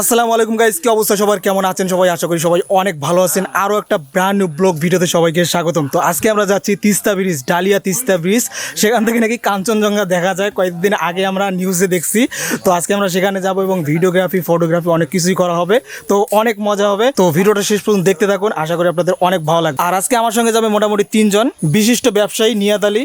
আসসালামু আলাইকুম গাইস কি অবস্থা সবার? কেমন আছেন সবাই? আশা করি সবাই অনেক ভালো আছেন। আরও একটা ব্র্যান্ড নিউ ব্লগ ভিডিওতে সবাইকে স্বাগতম। তো আজকে আমরা যাচ্ছি তিস্তা ব্রিজ ডালিয়া তিস্তা ব্রিজ সেখান থেকে নাকি কাঞ্চনজঙ্ঘা দেখা যায়। কয়েকদিন আগে আমরা নিউজে দেখছি। তো আজকে আমরা সেখানে যাব এবং ভিডিওগ্রাফি ফটোগ্রাফি অনেক কিছুই করা হবে। তো অনেক মজা হবে। তো ভিডিওটা শেষ পর্যন্ত দেখতে থাকুন। আশা করি আপনাদের অনেক ভালো লাগবে। আর আজকে আমার সঙ্গে যাবে মোটামুটি তিনজন। বিশিষ্ট ব্যবসায়ী নিয়াদ আলী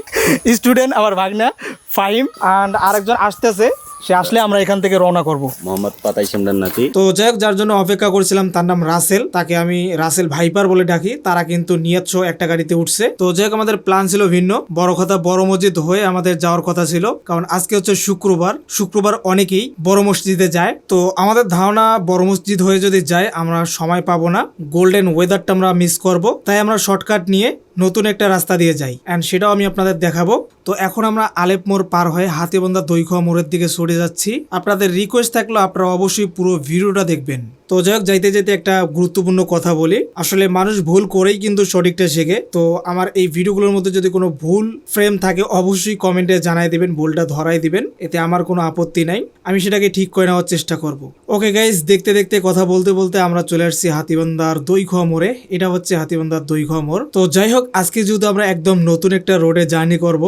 স্টুডেন্ট আমার ভাগনা, ফাহিম অ্যান্ড আরেকজন আসতেছে। সে আসলে আমরা এখান থেকে রওনা করব। মোহাম্মদ পাতাই সিমরান নাতি। তো যাই হোক যার জন্য অপেক্ষা করছিলাম তার নাম রাসেল। তাকে আমি রাসেল ভাইপার বলে ডাকি। তারা কিন্তু নিয়ত সহ একটা গাড়িতে উঠছে। তো যাই হোক আমাদের প্ল্যান ছিল ভিন্ন। বড় কথা বড় মসজিদ হয়ে আমাদের যাওয়ার কথা ছিল। কারণ আজকে হচ্ছে শুক্রবার। শুক্রবার অনেকেই বড় মসজিদে যায়। তো আমাদের ধারণা বড় মসজিদ হয়ে যদি যায় আমরা সময় পাবো না। গোল্ডেন ওয়েদারটা আমরা মিস করব। তাই আমরা শর্টকাট নিয়ে নতুন একটা রাস্তা দিয়ে যাই। অ্যান্ড সেটাও আমি আপনাদের দেখাবো। তো এখন আমরা আলেপ মোড় পার হয়ে হাতিবন্ধা দৈখোয়া মোড়ের দিকে সরে যাচ্ছি। আপনাদের রিকোয়েস্ট থাকলে আপনারা অবশ্যই পুরো ভিডিওটা দেখবেন। তো যাই হোক, যাইতে যেতে একটা গুরুত্বপূর্ণ কথা বলি। আসলে মানুষ ভুল করেই কিন্তু সঠিকটা শেখে। তো আমার এই ভিডিওগুলোর মধ্যে যদি কোনো ভুল ফ্রেম থাকে, অবশ্যই কমেন্টে জানাই দিবেন, ভুলটা ধরাই দিবেন। এতে আমার কোনো আপত্তি নাই। আমি সেটাকে ঠিক করে নেওয়ার চেষ্টা করব। ওকে গাইজ দেখতে দেখতে কথা বলতে বলতে আমরা চলে আসছি হাতিবান্ধার দইখোয়া মোড়ে। এটা হচ্ছে হাতিবান্ধার দইখোয়া মোড়। তো যাই হোক আজকে যেহেতু আমরা একদম নতুন একটা রোডে জার্নি করব,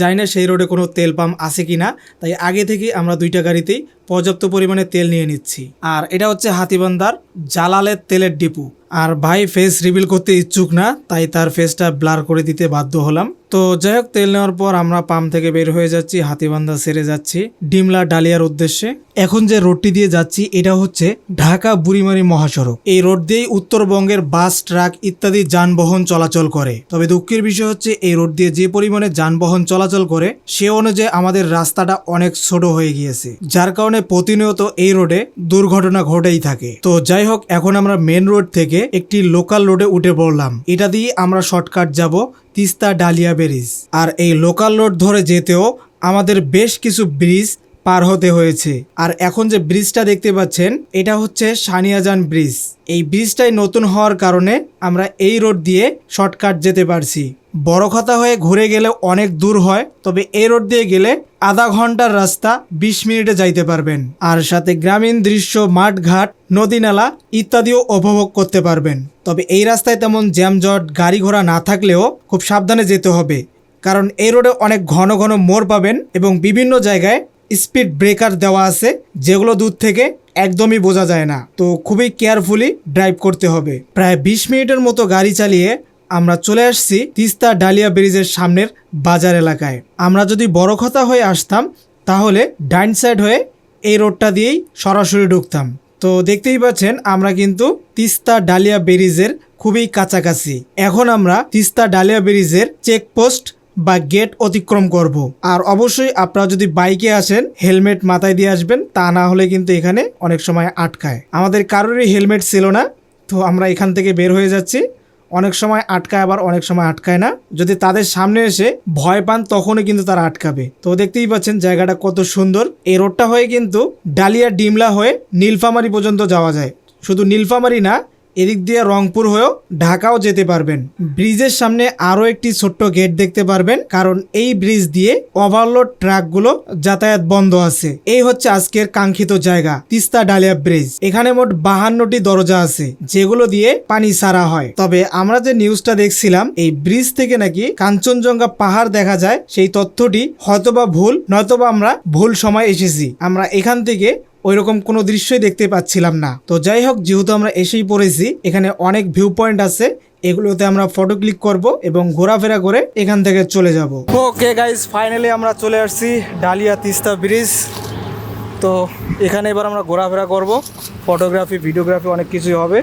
জানি না সেই রোডে কোনো তেল পাম্প আছে কিনা, তাই আগে থেকে আমরা দুইটা গাড়িতেই পর্যাপ্ত পরিমাণে তেল নিয়ে নিচ্ছি। আর এটা হচ্ছে হাতিবান্দার জালালের তেলের ডিপু। আর ভাই ফেস রিভিল করতে ইচ্ছুক না, তাই তার ফেসটা ব্লার করে দিতে বাধ্য হলাম। তো যাই হোক, তেল নেওয়ার পর আমরা পাম্প থেকে বের হয়ে যাচ্ছি, হাতিবান্ধা সেরে যাচ্ছি, ডিমলা ডালিয়ার উদ্দেশ্যে। এখন যে রোডটি দিয়ে যাচ্ছি, এটা হচ্ছে ঢাকা বুড়িমারি মহাসড়ক। এই রোড দিয়েই উত্তরবঙ্গের বাস, ট্রাক ইত্যাদি যানবাহন চলাচল করে। তবে দুঃখের বিষয় হচ্ছে, এই রোড দিয়ে যে পরিমাণে যানবাহন চলাচল করে, সে অনুযায়ী আমাদের রাস্তাটা অনেক ছোট হয়ে গিয়েছে। যার কারণে প্রতিনিয়ত এই রোডে দুর্ঘটনা ঘটেই থাকে। তো যাই হোক, এখন আমরা মেন রোড থেকে একটি লোকাল রোডে উঠে পড়লাম। এটা দিয়ে আমরা শর্টকাট যাব তিস্তা ডালিয়া ব্রিজ। আর এই লোকাল রোড ধরে যেতেও আমাদের বেশ কিছু ব্রিজ পার হতে হয়েছে। আর এখন যে ব্রিজটা দেখতে পাচ্ছেন, এটা হচ্ছে সানিয়াজান ব্রিজ। এই ব্রিজটাই নতুন হওয়ার কারণে আমরা এই রোড দিয়ে শর্টকাট যেতে পারছি। বড় কথা হয়ে ঘুরে গেলে অনেক দূর হয়, তবে এই রোড দিয়ে গেলে আধা ঘণ্টার রাস্তা বিশ মিনিটে যাইতে পারবেন। আর সাথে গ্রামীণ দৃশ্য, মাঠঘাট নদী নালা ইত্যাদিও উপভোগ করতে পারবেন। তবে এই রাস্তায় তেমন জ্যামজট, গাড়ি ঘোড়া না থাকলেও খুব সাবধানে যেতে হবে। কারণ এই রোডে অনেক ঘন ঘন মোড় পাবেন এবং বিভিন্ন জায়গায় স্পিড ব্রেকার দেওয়া আছে, যেগুলো দূর থেকে একদমই বোঝা যায় না। তো খুবই কেয়ারফুলি ড্রাইভ করতে হবে। প্রায় বিশ মিনিটের মতো গাড়ি চালিয়ে আমরা চলে আসছি তিস্তা ডালিয়া ব্রিজের সামনের বাজার এলাকায়। আমরা যদি বড় কথা হয়ে আসতাম, তাহলে ডাইন সাইড হয়ে এই রোডটা দিয়েই সরাসরি ঢুকতাম। তো দেখতেই পাচ্ছেন, আমরা কিন্তু তিস্তা ডালিয়া ব্রিজের খুবই কাছাকাছি। এখন আমরা তিস্তা ডালিয়া ব্রিজের চেকপোস্ট বা গেট অতিক্রম করব। আর অবশ্যই আপনারা যদি বাইকে আসেন হেলমেট মাথায় দিয়ে আসবেন, তা না হলে কিন্তু এখানে অনেক সময় আটকায়। আমাদের কারোরই হেলমেট ছিল না, তো আমরা এখান থেকে বের হয়ে যাচ্ছি। অনেক সময় আটকায়, আবার অনেক সময় আটকায় না। যদি তাদের সামনে এসে ভয় পান, তখনই কিন্তু তারা আটকাবে। তো দেখতেই পাচ্ছেন জায়গাটা কত সুন্দর। এই রোডটা হয়ে কিন্তু ডালিয়া ডিমলা হয়ে নীলফামারি পর্যন্ত যাওয়া যায়। শুধু নীলফামারি না এদিক দিয়ে রংপুর হয়েও ঢাকাও যেতে পারবেন। ব্রিজের সামনে আরও একটি ছোট্ট গেট দেখতে পারবেন, কারণ এই ব্রিজ দিয়ে ওভারলোড ট্রাকগুলো যাতায়াত বন্ধ আছে। এই হচ্ছে আজকের কাঙ্ক্ষিত জায়গা, তিস্তা ডালিয়া ব্রিজ। এখানে মোট বাহান্নটি দরজা আছে, যেগুলো দিয়ে পানি সারা হয়। তবে আমরা যে নিউজটা দেখছিলাম, এই ব্রিজ থেকে নাকি কাঞ্চনজঙ্ঘা পাহাড় দেখা যায়, সেই তথ্যটি হয়তোবা ভুল, নয়তোবা আমরা ভুল সময় এসেছি। আমরা এখান থেকে ওইরকম কোনো দৃশ্যই দেখতে পাচ্ছিলাম না। তো যাই হোক যেহেতু আমরা এসেই পড়েছি এখানে অনেক ভিউ পয়েন্ট আছে এগুলোতে আমরা ফটো ক্লিক করব এবং ঘোরাফেরা করে এখান থেকে চলে যাব। ওকে গাইজ ফাইনালি আমরা চলে আসছি ডালিয়া তিস্তা ব্রিজ তো এখানে এবার আমরা ঘোরাফেরা করব। ফটোগ্রাফি ভিডিওগ্রাফি অনেক কিছুই হবে।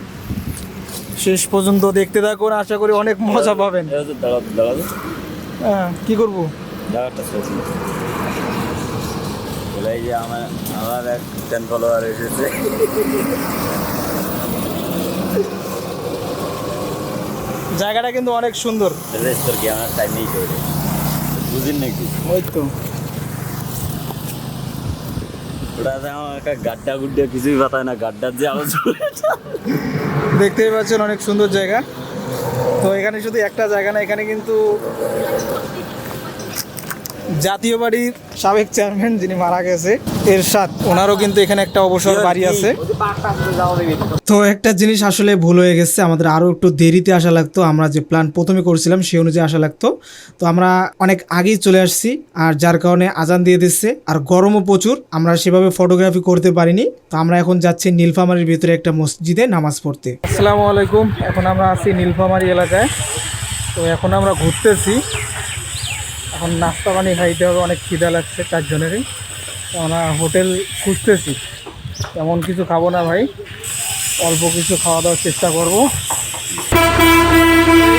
শেষ পর্যন্ত দেখতে থাকুন আশা করি অনেক মজা পাবেন। হ্যাঁ কী করব? এই যে আমার আমার এক টেন ফলোয়ার এসেছে। জায়গাটা কিন্তু অনেক সুন্দর। রেস্ট কি আমার টাইম নেই করে বুঝিন নাকি ওই তো। ওটা আমার একটা গাড্ডা গুড্ডা কিছুই পাতায় না গাড্ডার যে আওয়াজ দেখতেই পাচ্ছেন অনেক সুন্দর জায়গা। তো এখানে শুধু একটা জায়গা না এখানে কিন্তু জাতীয় বাড়ির সাবেক চেয়ারম্যান যিনি মারা গেছে এরশাদ ওনারও কিন্তু এখানে একটা অবসর বাড়ি আছে। তো একটা জিনিস আসলে ভুল হয়ে গেছে আমাদের আরও একটু দেরিতে আসা লাগতো আমরা যে প্ল্যান প্রথমে করছিলাম সেই অনুযায়ী আসা লাগতো। তো আমরা অনেক আগেই চলে আসছি আর যার কারণে আজান দিয়ে দিচ্ছে আর গরমও প্রচুর আমরা সেভাবে ফটোগ্রাফি করতে পারিনি। তো আমরা এখন যাচ্ছি নীলফামারির ভিতরে একটা মসজিদে নামাজ পড়তে। আসসালামু আলাইকুম এখন আমরা আছি নীলফামারী এলাকায়। তো এখন আমরা ঘুরতেছি। এখন নাস্তা পানি খাইতে হবে, অনেক খিদা লাগছে চারজনেরই আমরা হোটেল খুঁজতেছি, তেমন কিছু খাব না ভাই, অল্প কিছু খাওয়া দাওয়ার চেষ্টা করব।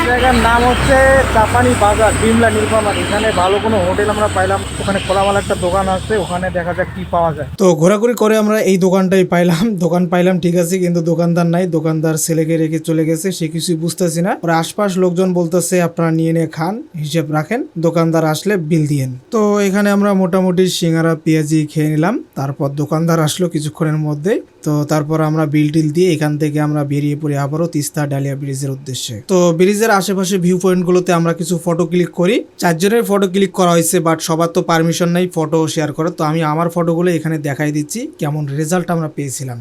জায়গার নাম হচ্ছে চাপানি বাজার, বিমলা নীলফামারী এখানে ভালো কোনো হোটেল আমরা পাইলাম। ওখানে খোলামালা একটা দোকান আছে, ওখানে দেখা যাক কি পাওয়া যায়। তো ঘোরাঘুরি করে আমরা এই দোকানটাই পাইলাম। দোকান পাইলাম, ঠিক আছে, কিন্তু দোকানদার নাই। দোকানদার ছেলেকে রেখে চলে গেছে, সে কিছুই বুঝতেছি না। ওর আশপাশ লোকজন বলতেছে, আপনারা নিয়ে নিয়ে খান, হিসেব রাখেন। দোকানদার আসলে বিল দিয়েন। তো এখানে আমরা মোটামুটি সিঙ্গারা, পেঁয়াজি খেয়ে নিলাম। তারপর দোকানদার আসলো কিছুক্ষণের মধ্যে তো তারপর আমরা বিল টিল দিয়ে এখান থেকে আমরা বেরিয়ে পড়ি আবারও তিস্তা ডালিয়া ব্রিজের উদ্দেশ্যে। তো ব্রিজের আশেপাশে ভিউ পয়েন্ট গুলোতে আমরা কিছু ফটো ক্লিক করি। চারজনের ফটো ক্লিক করা হয়েছে বাট সবার তো পারমিশন নাই ফটো শেয়ার করার। তো আমি আমার ফটোগুলো এখানে দেখাই দিচ্ছি, কেমন রেজাল্ট আমরা পেয়েছিলাম।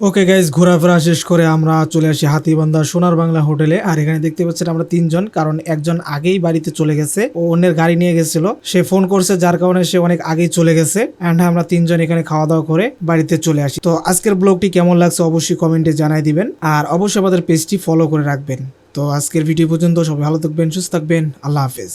ওকে গাইজ ঘোরাফেরা শেষ করে আমরা চলে আসি হাতিবান্ধা সোনার বাংলা হোটেলে। আর এখানে দেখতে পাচ্ছেন আমরা তিনজন, কারণ একজন আগেই বাড়িতে চলে গেছে, ও অন্যের গাড়ি নিয়ে গেছিল। সে ফোন করছে, যার কারণে সে অনেক আগেই চলে গেছে। অ্যান্ড আমরা তিনজন এখানে খাওয়া দাওয়া করে বাড়িতে চলে আসি। তো আজকের ব্লগটি কেমন লাগছে অবশ্যই কমেন্টে জানাই দিবেন। আর অবশ্যই আমাদের পেজটি ফলো করে রাখবেন। তো আজকের ভিডিও পর্যন্ত, সবাই ভালো থাকবেন, সুস্থ থাকবেন, আল্লাহ হাফেজ।